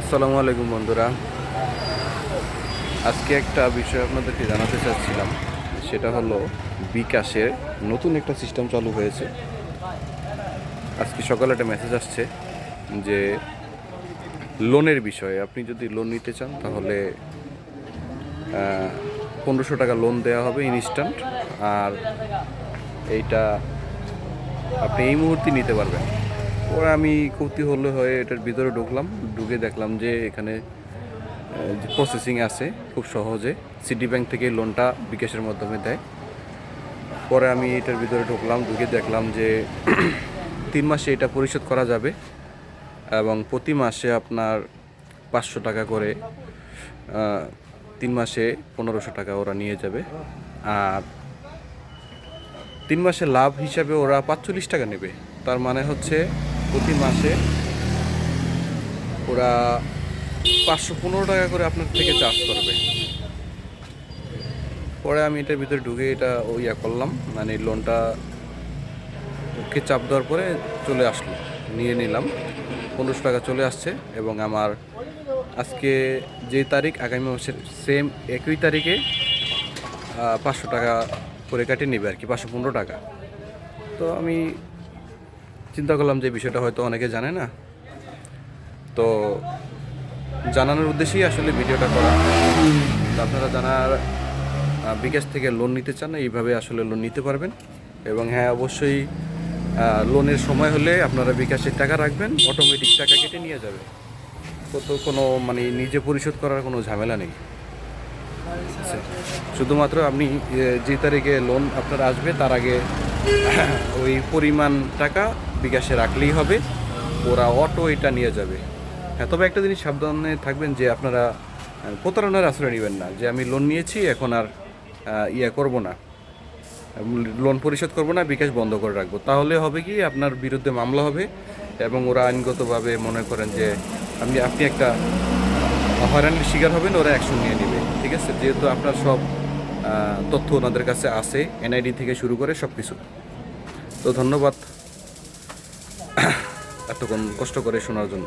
আসসালামু আলাইকুম বন্ধুরা। আজকে একটা বিষয় আপনাদেরকে জানাতে চাচ্ছিলাম। সেটা হলো বিকাশের নতুন একটা সিস্টেম চালু হয়েছে। আজকে সকালে একটা মেসেজ আসছে যে লোনের বিষয়ে। আপনি যদি লোন নিতে চান, তাহলে পনেরোশো টাকা লোন দেওয়া হবে ইনস্ট্যান্ট আর এইটা আপনি এই মুহূর্তে নিতে পারবেন। পরে আমি কৌতূহল হয়ে এটার ভিতরে ঢুকলাম, ঢুকে দেখলাম যে এখানে প্রসেসিং আছে খুব সহজে। সিটি ব্যাংক থেকে লোনটা বিকাশের মাধ্যমে দেয়। পরে আমি এটার ভিতরে ঢুকলাম, ঢুকে দেখলাম যে তিন মাসে এটা পরিশোধ করা যাবে এবং প্রতি মাসে আপনার পাঁচশো টাকা করে তিন মাসে পনেরোশো টাকা ওরা নিয়ে যাবে। আর তিন মাসে লাভ হিসাবে ওরা পাঁচচল্লিশ টাকা নেবে। তার মানে হচ্ছে প্রতি মাসে ওরা পাঁচশো পনেরো টাকা করে আপনার থেকে চার্জ করবে। পরে আমি এটার ভিতরে ঢুকে এটা ইয়া করলাম মানে লোনটা কে চাপ দেওয়ার পরে চলে আসলো, নিয়ে নিলাম। পনেরোশো টাকা চলে আসছে এবং আমার আজকে যে তারিখ, আগামী মাসের সেম একই তারিখে পাঁচশো টাকা করে কাটিয়ে নেবে আর কি, পাঁচশো পনেরো টাকা। তো আমি চিন্তা করলাম যে বিষয়টা হয়তো অনেকে জানে না। তো জানানোর উদ্দেশ্যেই আসলে ভিডিওটা করা। আপনারা জানার বিকাশ থেকে লোন নিতে চান এইভাবে আসলে লোন নিতে পারবেন। এবং হ্যাঁ অবশ্যই লোনের সময় হলে আপনারা বিকাশের টাকা রাখবেন অটোমেটিক টাকা কেটে নিয়ে যাবে। কত কোনো মানে নিজে পরিশোধ করার কোনো ঝামেলা নেই। আচ্ছা, শুধুমাত্র আপনি যে তারিখে লোন আপনার আসবে তার আগে ওই পরিমাণ টাকা বিকাশে রাখলেই হবে। ওরা অটো এটা নিয়ে যাবে। হ্যাঁ তবে একটা জিনিস সাবধানে থাকবেন যে আপনারা প্রতারণার আশ্রয় নেবেন না। যে আমি লোন নিয়েছি, এখন আর ইয়ে করব না। লোন পরিশোধ করব না, বিকাশ বন্ধ করে রাখব। তাহলে হবে কি, আপনার বিরুদ্ধে মামলা হবে এবং ওরা আইনগতভাবে মনে করেন যে আপনি আপনি একটা হয়রানির শিকার হবেন, ওরা অ্যাকশন নিয়ে নেবে। ঠিক আছে? যেহেতু আপনার সব তথ্য ওনাদের কাছে আছে এনআইডি থেকে শুরু করে সব কিছু তো ধন্যবাদ। এতক্ষণ কষ্ট করে শোনার জন্য।